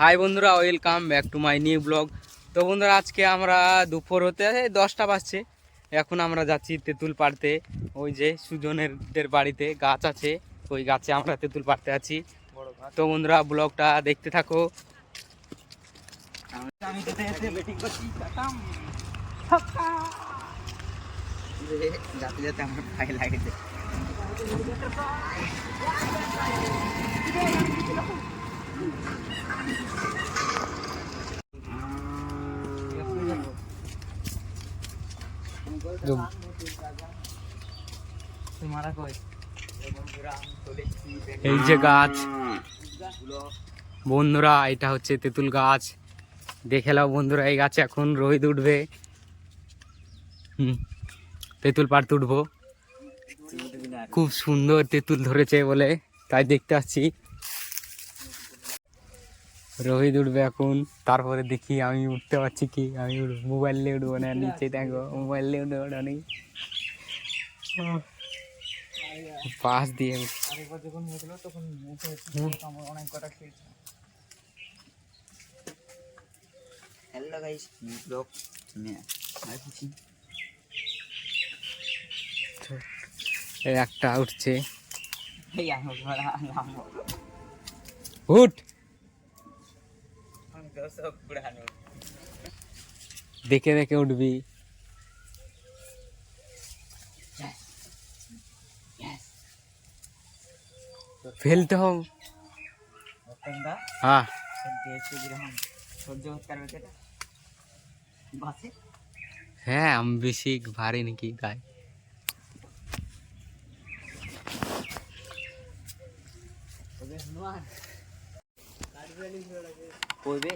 High বন্ধুরা welcome back to my new blog তো বন্ধুরা, আজকে আমরা দুপুর হতে দশটা বাজছে। এখন আমরা যাচ্ছি তেঁতুল পাড়তে। ওই যে সুজনেরদের বাড়িতে গাছ আছে, ওই গাছে আমরা তেঁতুল পাড়তে আছি। তো বন্ধুরা ব্লগটা দেখতে থাকো। যেতে যেতে আমার পায়ে লাগেছে এই যে গাছ। বন্ধুরা এটা হচ্ছে তেঁতুল গাছ। দেখে নাও বন্ধুরা এই গাছে এখন রোহিত উঠবে। হুম তেঁতুল পাড়তে উঠবো। খুব সুন্দর তেঁতুল ধরেছে বলে তাই দেখতে আসছি রোহিত উঠবে এখন। তারপরে দেখি আমি উঠতে পারছি কি? আমি মোবাইল নিয়ে উঠবো না নিচে দেখো মোবাইল নিয়ে উঠবো না নেই। পাশ দিয়ে হ্যালো গাইস ব্লগ এই একটা উঠছে। উঠ! আমি দর্শক ঘোড়ানো দেখে দেখে উঠবি ফেলতে হোক ওখানটা হ্যাঁ দেশে কীরকম সহ্য করতে পারবে সেটা বাসে হ্যাঁ আমি বেশি ভারী নাকি গায়ে পড়বে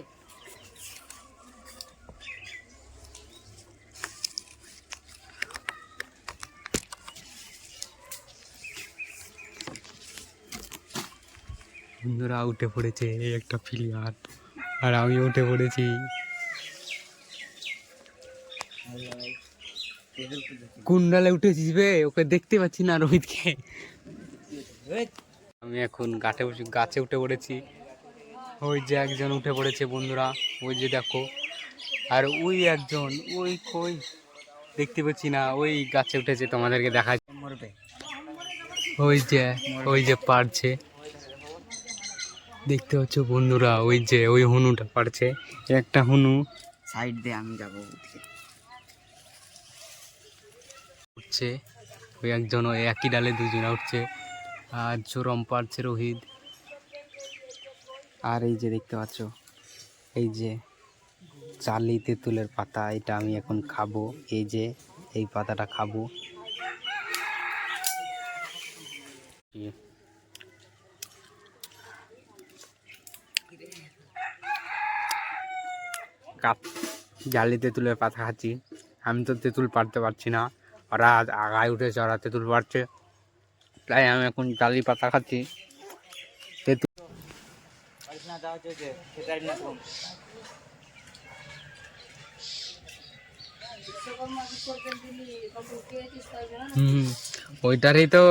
বন্ধুরা উঠে পড়েছে এই একটা প্লেয়ার আর আমি উঠে পড়েছি। কুন্ডালে উঠেছিস বে? ওকে দেখতে পাচ্ছি না রোহিতকে। আমি এখন গাছে বসে গাছে উঠে পড়েছি। ওই যে একজন উঠে পড়েছে বন্ধুরা ওই যে দেখো। আর ওই একজন ওই কই? দেখতে পাচ্ছি না ওই গাছে উঠেছে তোমাদেরকে দেখা মরবে। ওই যে ওই যে পারছে। দেখতে পাচ্ছ বন্ধুরা ওই যে ওই হনুটা পারছে। একটা হনু। সাইড দিয়ে আমি যাব উঠছে। ওই একজন ওই একই ডালে দুজনা উঠছে। আর চরম পারছে রোহিত। আর এই যে দেখতে পাচ্ছ, এই যে চালি তেঁতুলের পাতা, এটা আমি এখন খাব। এই যে এই পাতাটা খাব। জালি তেঁতুলের পাতা খাচ্ছি। আমি তো তেঁতুল পারতে পারছি না। ওরা আগায় উঠেছে, ওরা তেঁতুল পারছে তাই আমি এখন জালি পাতা খাচ্ছি। যাওয়া হচ্ছে সেটাই কম হুম, ওইটারই তো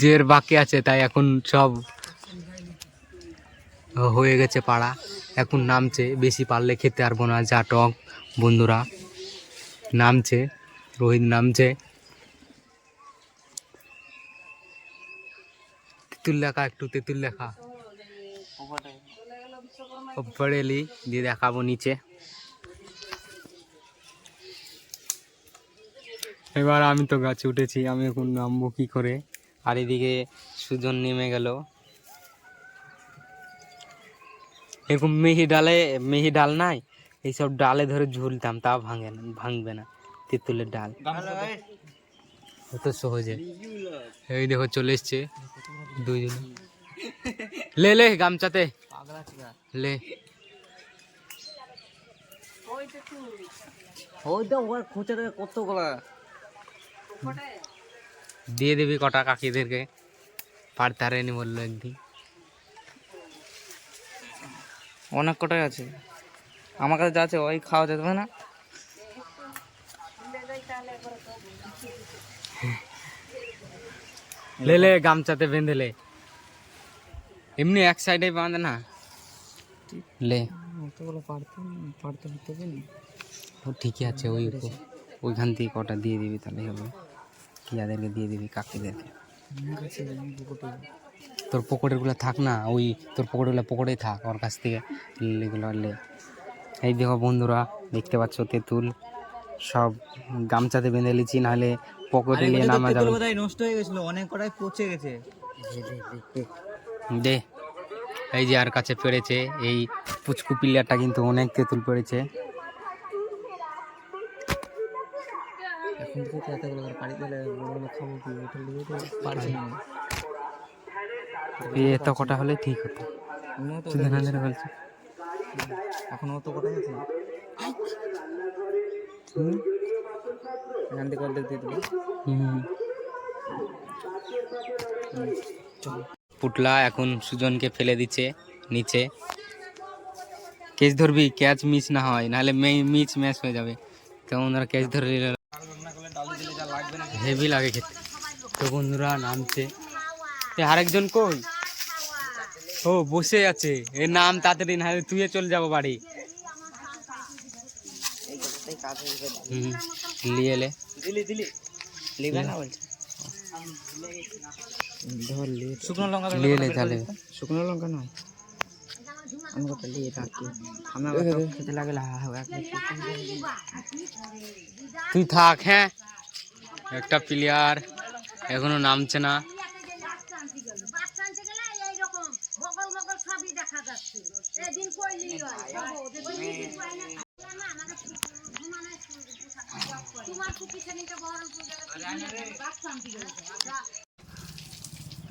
জের বাকি আছে, তাই এখন সব হয়ে গেছে পাড়া। এখন নামছে, বেশি পারলে খেতে পারব না, যা টক, বন্ধুরা। নামছে, রোহিত নামছে। তেঁতুল লেখা, একটু তেঁতুল লেখা। উপরে এলি দিয়ে দেখাবো নিচে। এবার আমি তো গাছে উঠেছি, আমি এখন নামবো কি করে? আর এদিকে সুজন নেমে গেল। এরকম মেহি ডালে, মেহি ডাল নাই? এইসব ডালে ধরে ঝুলতাম, তা ভাঙে না, ভাঙবে না, তেঁতুলের ডাল। অত সহজে। এই দেখো চলে এসছে দুইজন। লে লে, গামছাতে। লে। দিয়ে দিবি কটা কাকিদেরকে। পারতে হারেনি বলল একদিন। অনেক কটাই আছে। আমার কাছে যা আছে ওই খাওয়া যেতে পারে না। লে লে গামছাতে বেঁধে লে। এমনি এক সাইডে বাঁধে না। লে। অতগুলো পারতে পারতে হতে হবে ও ঠিকই আছে ওই ওইখান থেকে কটা দিয়ে দিবি তাহলে হবে। কিয়াদেরকে দিয়ে দিবি কাকিদেরকে। তোর পকেটেরগুলো থাক না ওই তোর পকেটগুলো পকেটেই থাক ওর কাছ থেকে এগুলো লে। এই দেখো বন্ধুরা দেখতে পাচ্ছ তেঁতুল। সব গামছাতে বেঁধে লিছি নাহলে পকেটে নিয়ে নামা যাবে। নষ্ট হয়ে গেছিল অনেক কটাই পচে গেছে। দে। এই যে আর কাছে পেড়েছে এই পুচকু পিলিয়ারটা কিন্তু অনেক তেঁতুল পারছি। এত কটা হলে ঠিক হতো। বলছি। এখন অত কটাই আছে এখান থেকে অর্ধেক দিয়ে দেবো। হুম। পুটলা এখন সুজনকে ফেলে দিচ্ছে নিচে। ক্যাচ ধরবি? ক্যাচ মিস না হয় নাহলে মিচ ম্যাচ হয়ে যাবে। তো বন্ধুরা ক্যাচ ধরে নিলে। হেভি লাগে খেতে। তো বন্ধুরা নামছে। এ আরেকজন কই? ও বসে আছে। এর নাম তাড়াতাড়ি না হলে তুইও চলে যাব বাড়ি। হুম নিয়ে এলে। দিলি দিলি। লিবে না বলছে। ধর শুকনো লঙ্কা নিয়ে করে তাহলে। শুকনো লঙ্কা নয়। আমি কত লিয়ে রাখি আমি তো খেতে লাগলে এক মিনিট। তুই থাক হ্যাঁ? একটা প্লেয়ার এখনও নামছে না।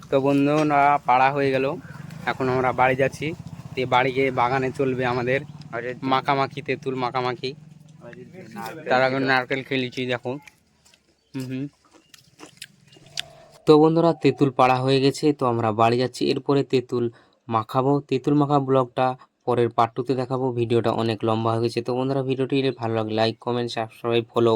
তো বন্ধুরা পাড়া হয়ে গেল। এখন আমরা বাড়ি যাচ্ছি। তো বাড়ি গিয়ে বাগানে চলবে আমাদের। মাখামাখি, তেঁতুল মাখামাখি। তার আগে নারকেল খেলেছি, দেখো। হুম তো বন্ধুরা, তেঁতুল পাড়া হয়ে গেছে। তো আমরা বাড়ি যাচ্ছি। এরপরে তেঁতুল মাখাবো। তেঁতুল মাখা ব্লগটা পরের পার্ট টুতে দেখাবো। ভিডিওটা অনেক লম্বা হয়ে গেছে। তো বন্ধুরা, ভিডিওটি ভালো লাগে লাইক কমেন্ট সাবস্ক্রাইব ফলো